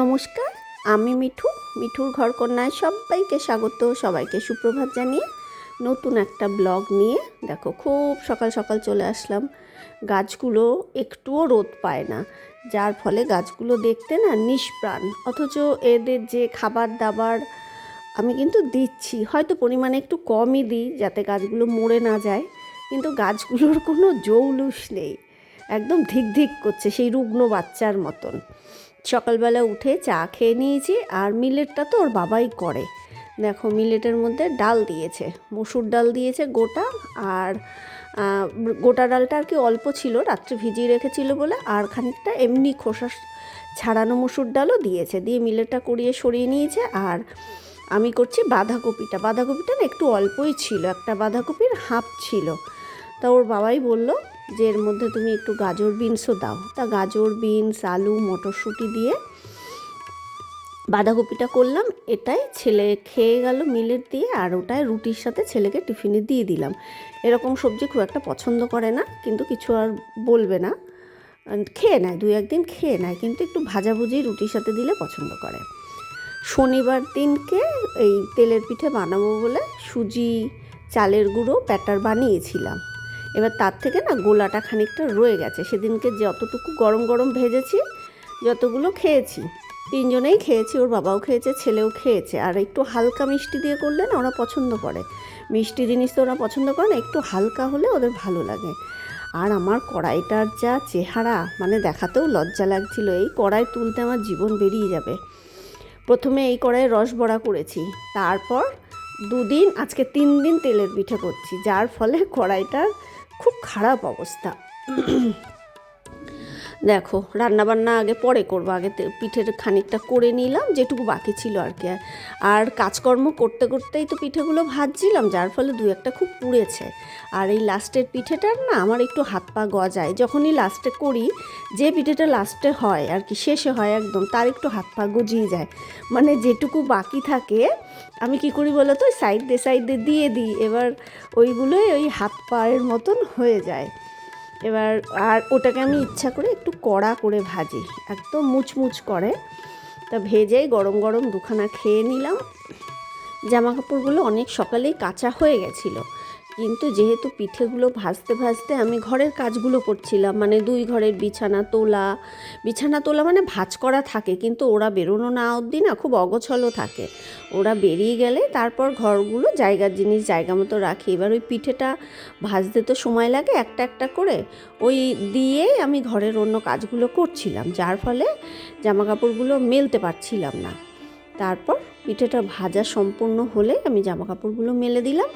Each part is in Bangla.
নমস্কার, আমি মিঠু। মিঠুর ঘর কন্যায় সবাইকে স্বাগত, সবাইকে সুপ্রভাত জানিয়ে নতুন একটা ব্লগ নিয়ে। দেখো, খুব সকাল সকাল চলে আসলাম। গাছগুলো একটুও রোদ পায় না, যার ফলে গাছগুলো দেখতে না নিষ্প্রাণ। অথচ এদের যে খাবার দাবার আমি কিন্তু দিচ্ছি, হয়তো পরিমাণে একটু কমই দিই যাতে গাছগুলো মরে না যায়, কিন্তু গাছগুলোর কোনো জৌলুস নেই। একদম ধিক ধিক করছে সেই রুগ্ন বাচ্চার মতন। সকালবেলা উঠে চা খেয়ে নিয়েছি আর মিলেটটা তো ওর বাবাই করে। দেখো মিলেটের মধ্যে ডাল দিয়েছে, মসুর ডাল দিয়েছে গোটা আর গোটা ডালটা আর কি অল্প ছিল, রাত্রে ভিজিয়ে রেখেছিল বলে আর খানিকটা এমনি খোসা ছাড়ানো মসুর ডালও দিয়েছে, দিয়ে মিলেটটা করিয়ে সরিয়ে নিয়েছে আর আমি করছি বাঁধাকপিটা। বাঁধাকপিটা একটু অল্পই ছিল, একটা বাঁধাকপির হাফ ছিল। তা ওর বাবাই বলল যে এর মধ্যে তুমি একটু গাজর বিনসও দাও। তা গাজর, বিনস, আলু, মটরশুঁটি দিয়ে বাঁধাকপিটা করলাম, এটাই ছেলে খেয়ে গেল মিলেট দিয়ে, আর ওটাই রুটির সাথে ছেলেকে টিফিনে দিয়ে দিলাম। এরকম সবজি খুব একটা পছন্দ করে না, কিন্তু কিছু আর বলবে না। খেয়ে নেয়, দুই একদিন খেয়ে নেয়, কিন্তু একটু ভাজাভুজি রুটির সাথে দিলে পছন্দ করে। শনিবার দিনকে এই তেলের পিঠে বানাবো বলে সুজি, চালের গুঁড়ো, ব্যাটার বানিয়েছিলাম। এবার তার থেকে না গোলাটা খানিকটা রয়ে গেছে। সেদিনকে যতটুকু গরম গরম ভেজেছি, যতগুলো খেয়েছি, তিনজনেই খেয়েছি, ওর বাবাও খেয়েছে, ছেলেও খেয়েছে। আর একটু হালকা মিষ্টি দিয়ে করলে না ওরা পছন্দ করে। মিষ্টি জিনিস তো ওরা পছন্দ করে না, একটু হালকা হলে ওদের ভালো লাগে। আর আমার কড়াইটার যা চেহারা মানে দেখাতেও লজ্জা লাগছিল, এই কড়াই তুলতে আমার জীবন বেরিয়ে যাবে। প্রথমে এই কড়াইয়ে রস বড়া করেছি, তারপর দুদিন, আজকে তিন দিন তেলের পিঠে করছি, যার ফলে কড়াইটার খুব খারাপ অবস্থা। দেখো, রান্নাবান্না আগে পরে করব। আগে পিঠের খানিকটা করে নিলাম, যেটুকু বাকি ছিল আর কি। আর কাজকর্ম করতে করতেই তো পিঠেগুলো ভাজছিলাম, যার ফলে দু একটা খুব পুড়েছে। আর এই লাস্টের পিঠেটার না আমার একটু হাত পা গজায়। যখনই লাস্টে করি, যে পিঠেটা লাস্টে হয় আর কি, শেষে হয় একদম, তার একটু হাত পা গজিয়ে যায়। মানে যেটুকু বাকি থাকে, আমি কি করি বলো তো সাইড দিয়ে সাইড দিয়ে দিয়ে দিই। এবার ওইগুলোই ওই হাত পায়ের মতন হয়ে যায়। এবার আর ওটাকে আমি ইচ্ছা করে একটু কড়া করে ভাজি, একদম মুচমুচ করে। তা ভেজেই গরম গরম দুখানা খেয়ে নিলাম। জামা কাপড়গুলো অনেক সকালেই কাঁচা হয়ে গেছিল। কিন্তু যেহেতু পিঠেগুলো ভাজতে ভাজতে আমি ঘরের কাজগুলো করছিলাম মানে দুই ঘরের বিছানা, তোলা বিছানা, তোলা মানে ভাজ করা থাকে, কিন্তু ওরা বেরোনো না অবধি না, খুব অগছলও থাকে। ওরা বেরিয়ে গেলে তারপর ঘরগুলো জায়গার জিনিস, জায়গা মতো রাখি। এবার ওই পিঠেটা ভাজতে তো সময় লাগে একটা একটা করে। ওই দিয়ে আমি ঘরের অন্য কাজগুলো করছিলাম, যার ফলে জামা কাপড়গুলো মেলতে পারছিলাম না। তারপর পিঠেটা ভাজা সম্পূর্ণ হলে আমি জামা কাপড়গুলো মেলে দিলাম।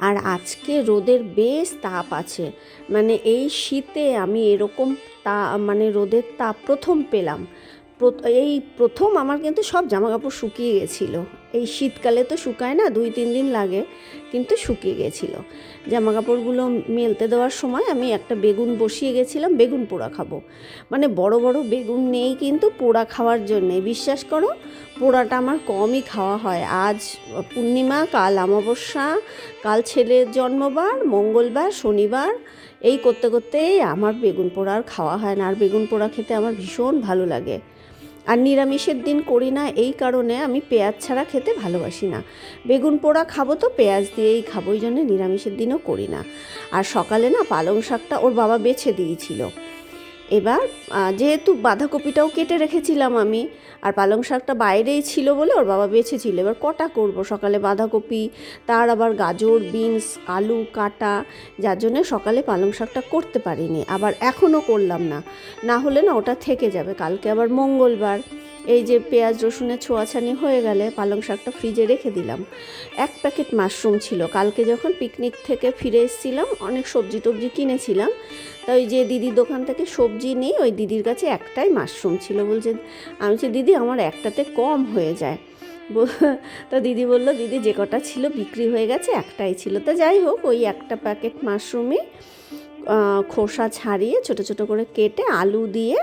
আর আজকে রোদের বেশ তাপ আছে। মানে এই শীতে আমি এরকম তা মানে রোদের তাপ প্রথম পেলাম। এই প্রথম আমার কিন্তু সব জামা কাপড় শুকিয়ে গেছিল। এই শীতকালে তো শুকায় না, দুই, তিন দিন লাগে, কিন্তু শুকিয়ে গেছিল। জামা কাপড়গুলো মেলতে দেওয়ার সময় আমি একটা বেগুন বসিয়ে গেছিলাম, বেগুন পোড়া খাব। মানে বড় বড় বেগুন নেই কিন্তু পোড়া খাওয়ার জন্যে। বিশ্বাস করো, পোড়াটা আমার কমই খাওয়া হয়। আজ পূর্ণিমা, কাল অমাবস্যা, কাল ছেলের জন্মবার, মঙ্গলবার, শনিবার, এই করতে, করতেই আমার বেগুন পোড়া আর খাওয়া হয় না। আর বেগুন পোড়া খেতে আমার ভীষণ ভালো লাগে। আর নিরামিষের দিন করি না এই কারণে আমি পেঁয়াজ ছাড়া খেতে ভালোবাসি না। বেগুন পোড়া খাব তো পেঁয়াজ দিয়েই খাব, ওই জন্য নিরামিষের দিনও করি না। আর সকালে না পালং শাকটা ওর বাবা বেছে দিয়েছিল। এবার যেহেতু বাঁধাকপিটাও কেটে রেখেছিলাম আমি, আর পালং শাকটা বাইরেই ছিল বলে ওর বাবা বেছেছিল। এবার কটা করব? সকালে বাঁধাকপি, তার আবার গাজর, বিনস, আলু, কাটা, যার জন্য সকালে পালং শাকটা করতে পারিনি। আবার এখনও করলাম না। না হলে না ওটা থেকে যাবে। কালকে আবার মঙ্গলবার। এই যে পেঁয়াজ রসুনের ছোঁয়াছানি হয়ে গেলে পালং শাকটা ফ্রিজে রেখে দিলাম। এক প্যাকেট মাশরুম ছিল। কালকে যখন পিকনিক থেকে ফিরে এসেছিলাম, অনেক সবজি টবজি কিনেছিলাম। তা ওই যে দিদির দোকান থেকে সবজি নেই, ওই দিদির কাছে একটাই মাশরুম ছিল বলছে। আমি বলছি, দিদি, আমার একটাতে কম হয়ে যায়। তা দিদি বলল, দিদি, যে কটা ছিল বিক্রি হয়ে গেছে, একটাই ছিল। তা যাই হোক, ওই একটা প্যাকেট মাশরুমে খোসা ছাড়িয়ে ছোট ছোট করে কেটে আলু দিয়ে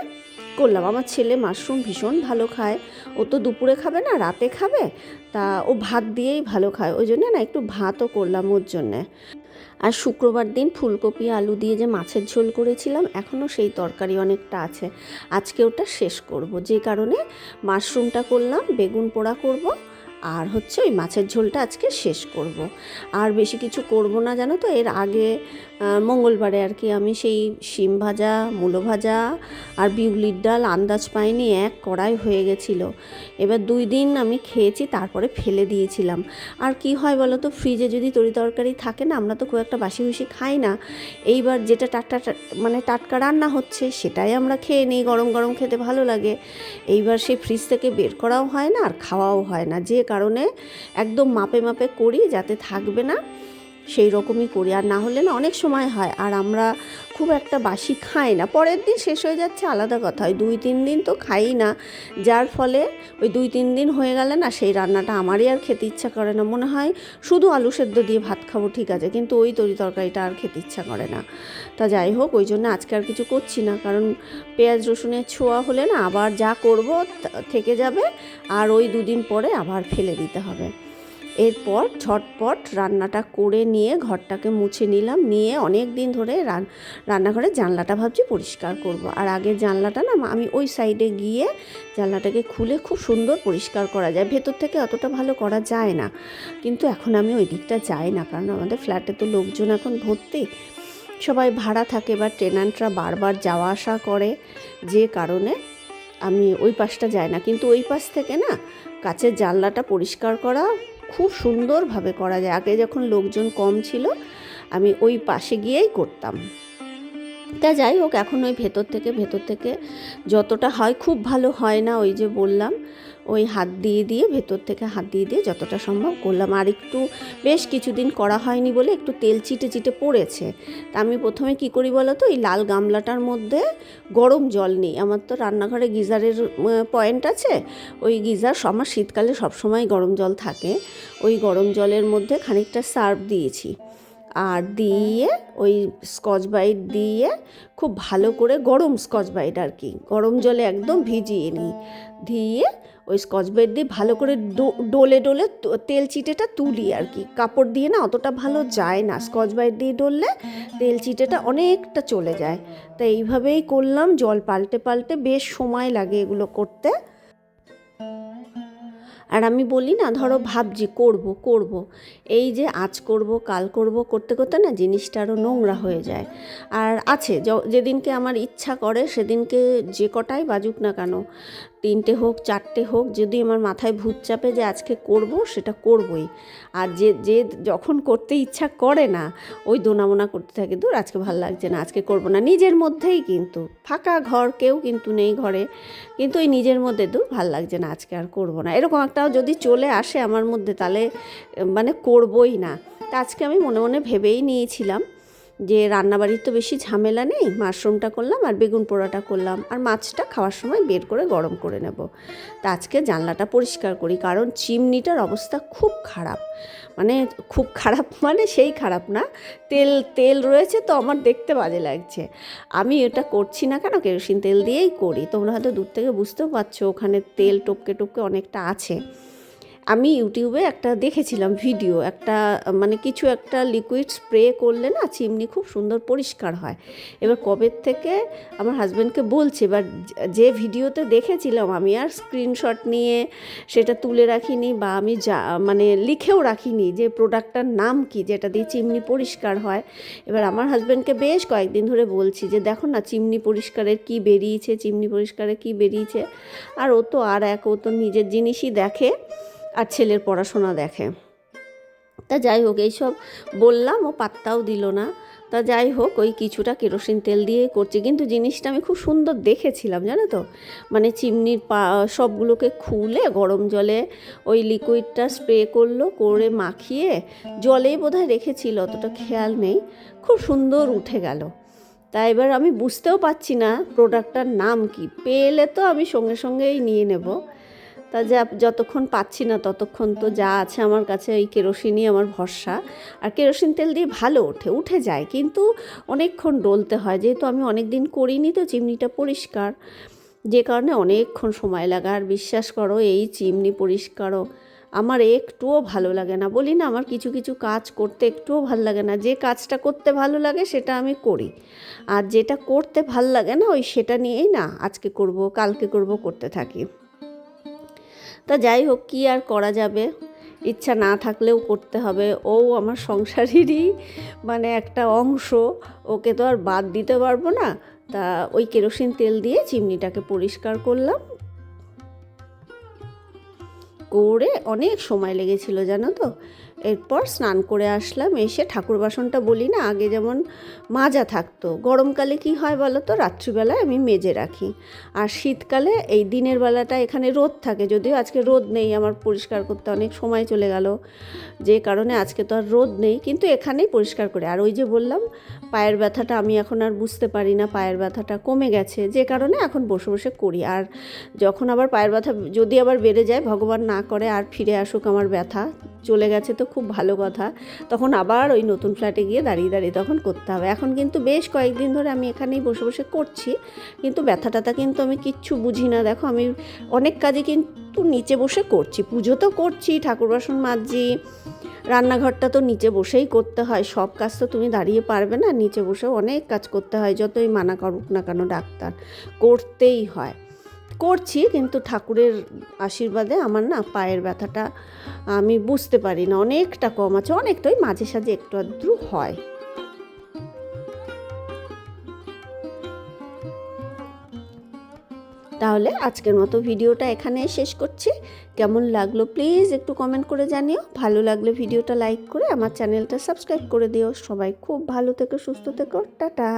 করলাম। আমার ছেলে মাশরুম ভীষণ ভালো খায়। ও তো দুপুরে খাবে না, রাতে খাবে। তা ও ভাত দিয়েই ভালো খায়। ওই জন্য না একটু ভাতও করলাম ওর জন্যে। আর শুক্রবার দিন ফুলকপি, আলু দিয়ে যে মাছের ঝোল করেছিলাম, এখনও সেই তরকারি অনেকটা আছে। আজকে ওটা শেষ করব। যে কারণে মাশরুমটা করলাম, বেগুন পোড়া করব আর হচ্ছে ওই মাছের ঝোলটা আজকে শেষ করব। আর বেশি কিছু করব না, জানো তো? এর আগে মঙ্গলবারে আর কি আমি সেই শিম ভাজা, মূলো ভাজা আর বিউলির ডাল আন্দাজ পাইনি, এক কড়াই হয়ে গেছিল। এবার দুই দিন আমি খেয়েছি, তারপরে ফেলে দিয়েছিলাম। আর কি হয় বলো তো? ফ্রিজে যদি তরি তরকারি থাকে না, আমরা তো খুব একটা বাসি হুসি খাই না। এইবার যেটা টাটকা মানে টাটকা রান্না হচ্ছে, সেটাই আমরা খেয়ে নিই, গরম গরম খেতে ভালো লাগে। এইবার সেই ফ্রিজ থেকে বের করাও হয় না আর খাওয়াও হয় না। যে কারণে একদম মাপে মাপে করি যাতে থাকবে না। সেই রকমই করি। আর না হলে না অনেক সময় হয়। আর আমরা খুব একটা বাসি খাই না। পরের দিন শেষ হয়ে যাচ্ছে আলাদা কথা। ওই দুই, তিন দিন তো খাই না। যার ফলে ওই দুই, তিন দিন হয়ে গেলে না সেই রান্নাটা আমারই আর খেতে ইচ্ছা করে না। মনে হয় শুধু আলু সেদ্ধ দিয়ে ভাত খাব ঠিক আছে। কিন্তু ওই তরি তরকারিটা আর খেতে ইচ্ছা করে না। তা যাই হোক, ওই জন্য আজকে আর কিছু করছি না। কারণ পেঁয়াজ, রসুনের ছোঁয়া হলে না আবার যা করব থেকে যাবে। আর ওই দুদিন পরে আবার ফেলে দিতে হবে। এরপর ঝটপট রান্নাটা করে নিয়ে ঘরটাকে মুছে নিলাম। নিয়ে অনেক দিন ধরে রান, রান্নাঘরের জানলাটা ভাবছি পরিষ্কার করব। আর আগের জানলাটা না, আমি ওই সাইডে গিয়ে জানলাটাকে খুলে খুব সুন্দর পরিষ্কার করা যায়। ভেতর থেকে অতটা ভালো করা যায় না। কিন্তু এখন আমি ওই দিকটা যাই না, কারণ আমাদের ফ্ল্যাটে তো লোকজন এখন ভর্তি। সবাই ভাড়া থাকে বা টেনান্টরা বারবার যাওয়া আসা করে। যে কারণে আমি ওই পাশটা যাই না। কিন্তু ওই পাশ থেকে না কাছের জানলাটা পরিষ্কার করা খুব সুন্দরভাবে করা যায়। আগে যখন লোকজন কম ছিল, আমি ওই পাশে গিয়েই করতাম। তা যাই হোক, এখন ওই ভেতর থেকে ভেতর থেকে যতটা হয়, খুব ভালো হয় না, ওই যে বললাম। ওই হাত দিয়ে দিয়ে, ভেতর থেকে হাত দিয়ে দিয়ে যতটা সম্ভব করলাম। আর একটু বেশ কিছুদিন করা হয়নি বলে একটু তেল চিটে চিটে পড়েছে। তা আমি প্রথমে কি করি বলো তো, এই লাল গামলাটার মধ্যে গরম জল নিই। আমার তো রান্নাঘরে গিজারের পয়েন্ট আছে। ওই গিজার আমার শীতকালে সবসময় গরম জল থাকে। ওই গরম জলের মধ্যে খানিকটা সার্ফ দিয়েছি। আর দিয়ে ওই স্কচ বাইট দিয়ে খুব ভালো করে গরম স্কচ বাইট আর কি। গরম জলে একদম ভিজিয়ে নিই। দিয়ে ওই স্কচ ব্রাইট দিয়ে ভালো করে ডলে ডলে তেল চিটেটা তুলি আর কি। কাপড় দিয়ে না অতটা ভালো যায় না স্কচ ব্রাইট দিয়ে ডললে তেল চিটেটা অনেকটা চলে যায়। তা এইভাবেই করলাম, জল পাল্টে পাল্টে বেশ সময় লাগে এগুলো করতে। আর আমি বলি না, ধরো ভাবছি করব করব। এই যে আজ করব, কাল করব, করতে করতে না জিনিসটা আরও নোংরা হয়ে যায়। আর আছে যেদিনকে আমার ইচ্ছা করে সেদিনকে যে কটাই বাজুক না কেন তিনটে হোক, চারটে হোক, যদি আমার মাথায় ভূত চাপে যে আজকে করব, সেটা করবই। আর যে যে যখন করতে ইচ্ছা করে না, ওই দোনামোনা করতে থাকে, দূর, আজকে ভালো লাগছে না, আজকে করব না। নিজের মধ্যেই কিন্তু, ফাঁকা ঘর, কেউ কিন্তু নেই ঘরে। কিন্তু ওই নিজের মধ্যে, দূর, ভালো লাগছে না, আজকে আর করব না। এরকম একটা যদি চলে আসে আমার মধ্যে, তাহলে মানে করবই না। তা আজকে আমি মনে মনে ভেবেই নিয়েছিলাম যে রান্নাবাড়ির তো বেশি ঝামেলা নেই, মাশরুমটা করলাম আর বেগুন পোড়াটা করলাম আর মাছটা খাওয়ার সময় বের করে গরম করে নেব। তা আজকে জানলাটা পরিষ্কার করি, কারণ চিমনিটার অবস্থা খুব খারাপ। মানে খুব খারাপ মানে সেই খারাপ না, তেল তেল রয়েছে তো আমার দেখতে বাজে লাগছে। আমি এটা করছি না কেন? কেরোসিন তেল দিয়েই করি। তোমরা হয়তো দূর থেকে বুঝতেও পারছ, ওখানে তেল টপকে টপকে অনেকটা আছে। আমি ইউটিউবে একটা দেখেছিলাম ভিডিও, একটা মানে কিছু একটা লিকুইড স্প্রে করলে না চিমনি খুব সুন্দর পরিষ্কার হয়। এবার কবের থেকে আমার হাজব্যান্ডকে বলছে, এবার যে ভিডিওতে দেখেছিলাম আমি আর স্ক্রিনশট নিয়ে সেটা তুলে রাখিনি বা আমি যা মানে লিখেও রাখিনি যে প্রোডাক্টটার নাম কি, যেটা দিয়ে চিমনি পরিষ্কার হয়। এবার আমার হাজব্যান্ডকে বেশ কয়েকদিন ধরে বলছি যে, দেখো না, চিমনি পরিষ্কারের কি বেরিয়েছে, চিমনি পরিষ্কারের কি বেরিয়েছে? আর ও তো আর এক, ও তো নিজের জিনিসই দেখে। আর ছেলের পড়াশোনা দেখে। তা যাই হোক, এইসব বললাম, ও পাত্তাও দিল না। তা যাই হোক, ওই কিছুটা কেরোসিন তেল দিয়ে করছি। কিন্তু জিনিসটা আমি খুব সুন্দর দেখেছিলাম, জানো তো? মানে চিমনির পা, সবগুলোকে খুলে গরম জলে ওই লিকুইডটা স্প্রে করল, করে মাখিয়ে জলেই বোধহয় রেখেছিল, অতটা খেয়াল নেই। খুব সুন্দর উঠে গেল। তা এবার আমি বুঝতেও পারছি না প্রোডাক্টটার নাম কি। পেলে তো আমি সঙ্গে সঙ্গেই নিয়ে নেব। যা যতক্ষণ পাচ্ছি না ততক্ষণ তো যা আছে আমার কাছে ওই কেরোসিনই আমার ভরসা। আর কেরোসিন তেল দিয়ে ভালো ওঠে, উঠে যায়। কিন্তু অনেকক্ষণ ডলতে হয়। যেহেতু আমি অনেক দিন করিনি তো চিমনিটা পরিষ্কার। যে কারণে অনেকক্ষণ সময় লাগে। আর বিশ্বাস করো, এই চিমনি পরিষ্কারও আমার একটুও ভালো লাগে না। বলি না, আমার কিছু কিছু কাজ করতে একটুও ভালো লাগে না। যে কাজটা করতে ভালো লাগে সেটা আমি করি। আর যেটা করতে ভালো লাগে না, ওই সেটা নিয়েই না আজকে করব, কালকে করব, করতে থাকি। তা যাই হোক, কী আর করা যাবে? ইচ্ছা না থাকলেও করতে হবে। ও আমার সংসারেরই মানে একটা অংশ। ওকে তো আর বাদ দিতে পারব না। তা ওই কেরোসিন তেল দিয়ে চিমনিটাকে পরিষ্কার করলাম। করে অনেক সময় লেগেছিল, জানো তো? এরপর স্নান করে আসলাম। এসে ঠাকুর বাসনটা বলি না, আগে যেমন মাজা থাকতো। গরমকালে কি হয় বলো তো? রাত্রিবেলায় আমি মেজে রাখি। আর শীতকালে এই দিনের বেলাটা এখানে রোদ থাকে। যদিও আজকে রোদ নেই, আমার পরিষ্কার করতে অনেক সময় চলে গেল। যে কারণে আজকে তো আর রোদ নেই, কিন্তু এখানেই পরিষ্কার করে। আর ওই যে বললাম, পায়ের ব্যথাটা আমি এখন আর বুঝতে পারি না, পায়ের ব্যথাটা কমে গেছে। যে কারণে এখন বসে বসে করি। আর যখন আবার পায়ের ব্যথা, যদি আবার বেড়ে যায়, ভগবান না করে আর ফিরে আসুক আমার ব্যথা। চলে গেছে তো খুব ভালো কথা। তখন আবার ওই নতুন ফ্ল্যাটে গিয়ে দাঁড়িয়ে দাঁড়িয়ে তখন করতে হবে। এখন কিন্তু বেশ কয়েকদিন ধরে আমি এখানেই বসে বসে করছি। কিন্তু ব্যথা ট্যাথা কিন্তু আমি কিচ্ছু বুঝি না। দেখো, আমি অনেক কাজে কিন্তু নিচে বসে করছি। পুজো তো করছি, ঠাকুর বাসন মাজছি। রান্নাঘরটা তো নিচে বসেই করতে হয়। সব কাজ তো তুমি দাঁড়িয়ে পারবে না। নিচে বসেও অনেক কাজ করতে হয়, যতই মানা করুক না কেন ডাক্তার। করতেই হয়। করছি, কিন্তু ঠাকুরের আশীর্বাদে আমার না পায়ের ব্যথাটা আমি বুঝতে পারি না। অনেকটা কম আছে, অনেকটাই মাঝে সাঝে একটু আধটু হয়। তাহলে আজকের মতো ভিডিওটা এখানে শেষ করছি। কেমন লাগল প্লিজ একটু কমেন্ট করে জানিও। ভালো লাগলে ভিডিওটা লাইক করে আমার চ্যানেলটা সাবস্ক্রাইব করে দিও। সবাই খুব ভালো থেকো, সুস্থ থেকো। টাটা।